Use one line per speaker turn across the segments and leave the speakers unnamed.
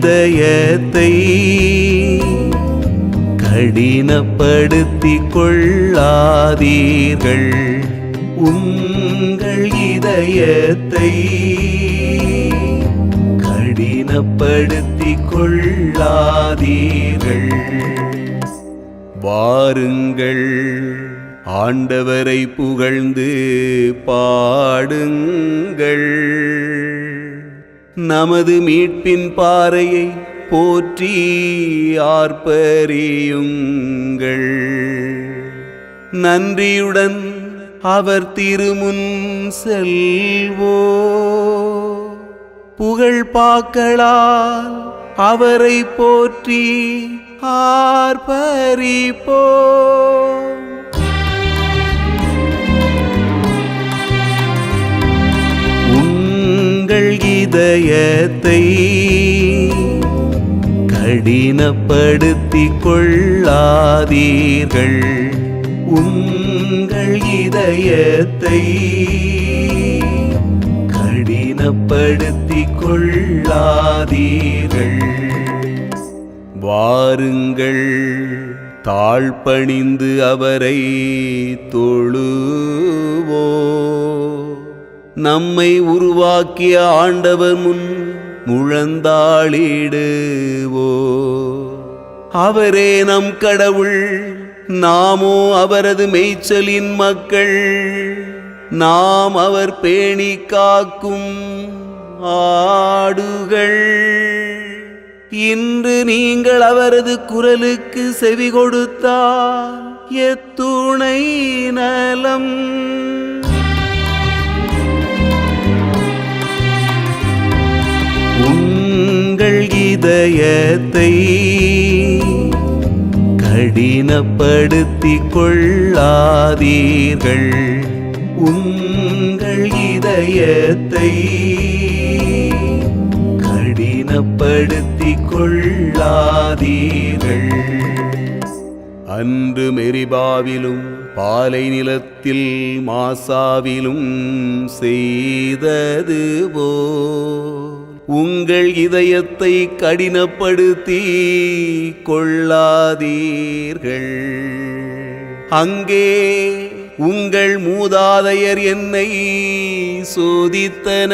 இதயத்தை கடினப்படுத்திக் கொள்ளாதீர்கள் உங்கள் இதயத்தை கடினப்படுத்தி கொள்ளாதீர்கள் வாருங்கள் ஆண்டவரை புகழ்ந்து பாடுங்கள். நமது மீட்பின் பாறையை போற்றி ஆர்ப்பரியுங்கள். நன்றியுடன் அவர் திருமுன் செல்வோ. புகழ் பாக்களால் அவரை போற்றி ஆர்ப்பரிப்போ இதயத்தை கடினப்படுத்தி கொள்ளாதீர்கள் உங்கள் இதயத்தை கடினப்படுத்தி கொள்ளாதீர்கள் வாருங்கள் தாழ்பணிந்து அவரை தொழுவோ நம்மை உருவாக்கிய ஆண்டவர் முன் முழந்தாளிடுவோ. அவரே நம் கடவுள் நாமோ அவரது மேய்ச்சலின் மக்கள். நாம் அவர் பேணி காக்கும் ஆடுகள். இன்று நீங்கள் அவரது குரலுக்கு செவி கொடுத்தால் எத்துணை நலம். இதயத்தை கடினப்படுத்தி கொள்ளாதீர்கள் உங்கள் இதயத்தை கடினப்படுத்தி கொள்ளாதீர்கள் அன்று மெரிபாவிலும் பாலை நிலத்தில் மாசாவிலும் செய்தது போ உங்கள் இதயத்தை கடினப்படுத்தி கொள்ளாதீர்கள். அங்கே உங்கள் மூதாதையர் என்னை சோதித்தன.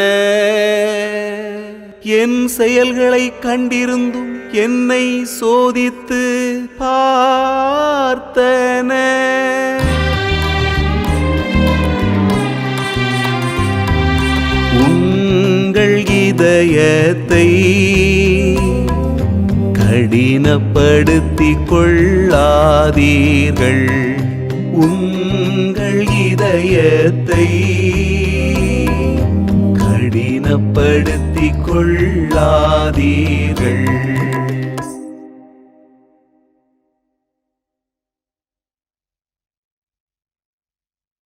என் செயல்களை கண்டிருந்தும் என்னை சோதித்து பா இதயத்தை கடினப்படுத்தி கொள்ளாதீர்கள் உங்கள் இதயத்தை கடினப்படுத்தி கொள்ளாதீர்கள்